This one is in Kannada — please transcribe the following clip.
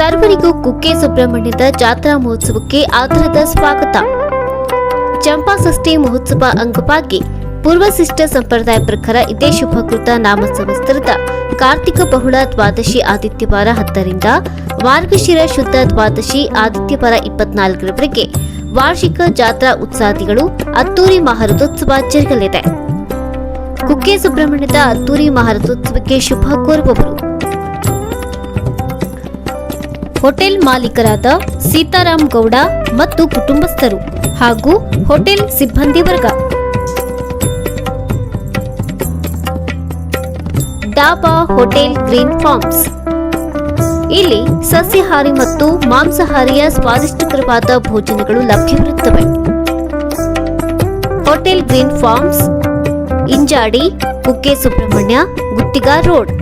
ಸರ್ವರಿಗೂ ಕುಕ್ಕೆ ಸುಬ್ರಹ್ಮಣ್ಯದ ಜಾತ್ರಾ ಮಹೋತ್ಸವಕ್ಕೆ ಆಧಾರದ ಸ್ವಾಗತ. ಚಂಪಾಷಷ್ಠಿ ಮಹೋತ್ಸವ ಅಂಗವಾಗಿ ಪೂರ್ವಶಿಷ್ಟ ಸಂಪ್ರದಾಯ ಪ್ರಕಾರ ಇದೇ ಶುಭಕೃತ ನಾಮ ಸಂವತ್ಸರದ ಕಾರ್ತಿಕ ಬಹುಳ ದ್ವಾದಶಿ ಆದಿತ್ಯವಾರ ಹತ್ತರಿಂದ ಮಾರ್ಗಶಿರ ಶುದ್ಧ ದ್ವಾದಶಿ ಆದಿತ್ಯವಾರ ಇಪ್ಪತ್ನಾಲ್ಕರವರೆಗೆ ವಾರ್ಷಿಕ ಜಾತ್ರಾ ಉತ್ಸಾದಿಗಳು ಅತ್ತೂರಿ ಮಹಾರಥೋತ್ಸವ ಜರುಗಲಿದೆ. ಕುಕ್ಕೆ ಸುಬ್ರಹ್ಮಣ್ಯದ ಅತ್ತೂರಿ ಮಹಾರಥೋತ್ಸವಕ್ಕೆ ಶುಭ ಕೋರುವವರು ಹೋಟೆಲ್ ಮಾಲೀಕರಾದ ಸೀತಾರಾಮ್ ಗೌಡ ಮತ್ತು ಕುಟುಂಬಸ್ಥರು ಹಾಗೂ ಹೋಟೆಲ್ ಸಿಬ್ಬಂದಿ ವರ್ಗ. Dhaba hotel Green Farms. ಇಲ್ಲಿ ಸಸ್ಯಾಹಾರಿ ಮತ್ತು ಮಾಂಸಾಹಾರಿಯ ಸ್ವಾದಿಷ್ಟಕರವಾದ ಭೋಜನಗಳು ಲಭ್ಯವಿರುತ್ತವೆ. Hotel Green Farms, Injadi, Kukke Subramanya, Guttiga road.